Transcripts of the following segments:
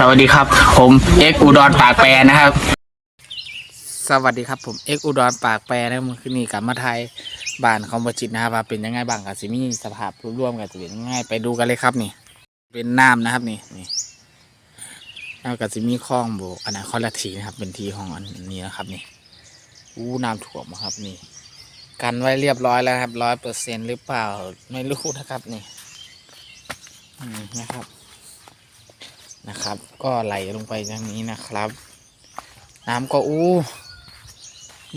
สวัสดีครับ ผมเอ็กอุดรปากแปรนะครับ สวัสดีครับผมเอ็กอุดรปากแปรนะมันคือนี่กับมาไทยบ้านของบจิตนะครับว่าเป็นยังไงบ้างกับสิมีสภาพร่วมกันจะเป็นยังไงไปดูกันเลยครับนี่ เป็นน้ำนะครับนี่นี่แล้วกับสิมีคลองโบกอันนั้นข้อละทีนะครับ เป็นทีของอันนี้นะครับนี่อู้น้ำท่วมนะครับนี่ กันไว้เรียบร้อยแล้วครับร้อยเปอร์เซ็นหรือเปล่าไม่รู้นะครับนี่นะครับ นะครับ ก็ไหลลงไปอย่างนี้นะครับ น้ำก็อู้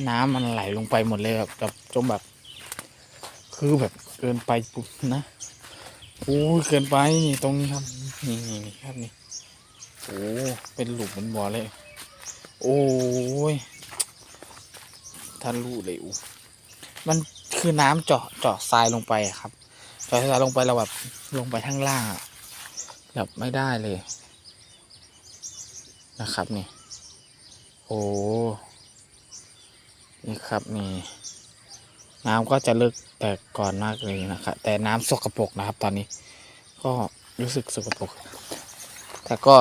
น้ำมันไหลลงไปหมดเลยแบบแบบจมแบบ คือแบบเกินไปปุ๊บนะอู้เกินไปนี่ตรงนี้ครับนี่นี่นี่ครับนี่โอ้เป็นหลุมเป็นบ่อเลย โอ้ยท่านรู้เลยอู้มันคือน้ำเจาะเจาะทรายลงไปครับเจาะทรายลงไปเราแบบลงไปข้างล่างแบบไม่ได้เลย นะครับนี่ โอ้ นี่ครับนี่ น้ำก็จะลึกแต่ก่อนมากเลยนะครับ แต่น้ำสกปรกนะครับ ตอนนี้ ก็รู้สึกสกปรก แต่ก็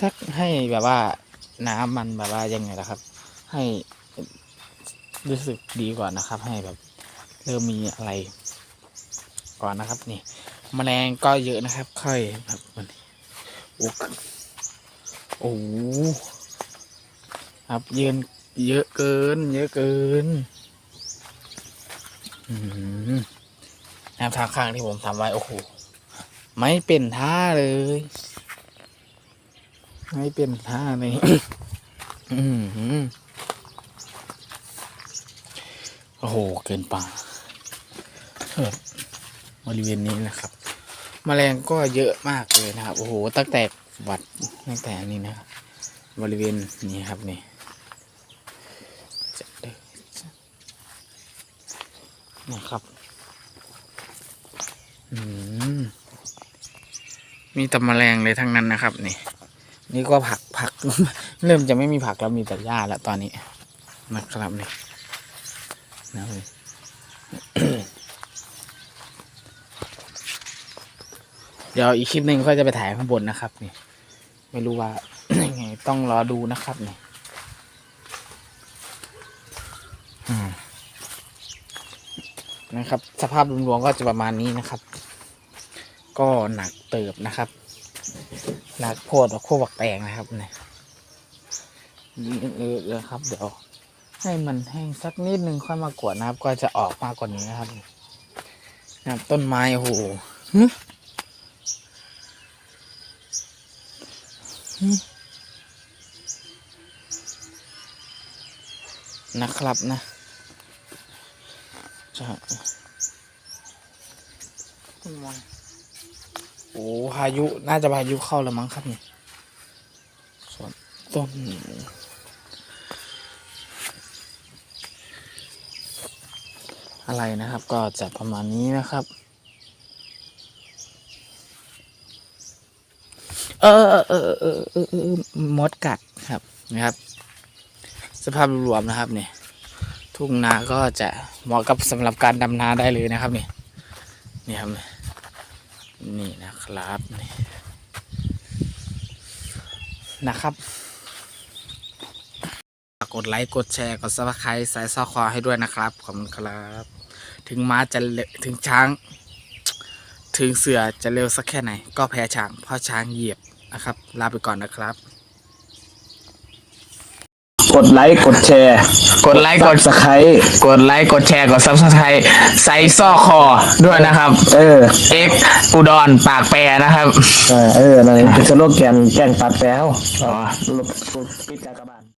สักให้แบบว่าน้ำมันแบบว่ายังไงล่ะครับ ให้รู้สึกดีก่อนนะครับ ให้แบบเริ่มมีอะไร ก่อนนะครับ นี่แมลงก็เยอะนะครับ ค่อยแบบมันโอ้โอ้โหครับเยืนเยอะเกิน เยอะเกินอืมแนวทางข้างที่ผมทำไว้โอ้โหไม่เป็นท่าเลย ไม่เป็นท่าเลยโอ้โห เกินป่าเออบริเวณนี้นะครับแมลงก็เยอะมากเลยนะครับ โอ้โห ตั้งแต่ วัดตั้งแต่นี้นะบริเวณนี้ครับนี่นะครับมมีแต่แมลงเลยทั้งนั้นนะครับ นี่ นี่ก็ผักผัก เริ่มจะไม่มีผักแล้วมีแต่หญ้าแล้วตอนนี้นะครับนี่นะครับเดี๋ยวอีกคลิปหนึ่งก็จะไปถ่ายข้างบนนะครับนี่ ไม่รู้ว่ายังไงต้องรอดูนะครับเนี่อืมนะครับ สภาพรวมๆก็จะประมาณนี้นะครับ ก็หนักเติบนะครับ หนักโพดกับโคบักแตงนะครับเนี่ยนี่เออเออครับ เดี๋ยวให้มันแห้งสักนิดนึงค่อยมากวดนะครับ ก็จะออกมากกว่านี้นะครับนะครับต้นไม้โอ้โห นะครับนะจะโอ้พายุน่าจะพายุเข้าแล้วมั้งครับนี่ส่วนต้นอะไรนะครับ ก็จะประมาณนี้นะครับ เออเออเออเออเออเออมดกัดครับนะครับ สภาพรวมนะครับเนี่ยทุ่งนาก็จะเหมาะกับสำหรับการดำนาได้เลยนะครับนี่นี่ครับนี่นะครับนี่นะครับกดไลค์กดแชร์กดซับสไครต์สายซอคอให้ด้วยนะครับขอบคุณครับ ถึงม้าจะเร็วถึงช้าง ถึงเสือจะเร็วสักแค่ไหน ก็แพ้ช้างเพราะช้างเหยียบ นะครับ ลาไปก่อนนะครับ กดไลค์กดแชร์ กดไลค์กดสไครต์กดไลค์กดแชร์กดซับสไครต์ใส่ซอกคอด้วยนะครับ เออ เอ็กอุดรปากแปรนะครับ เออเออนั่นเป็นสโลแกนแจ้งตัดแล้วอ๋อลบปิดการกระบาด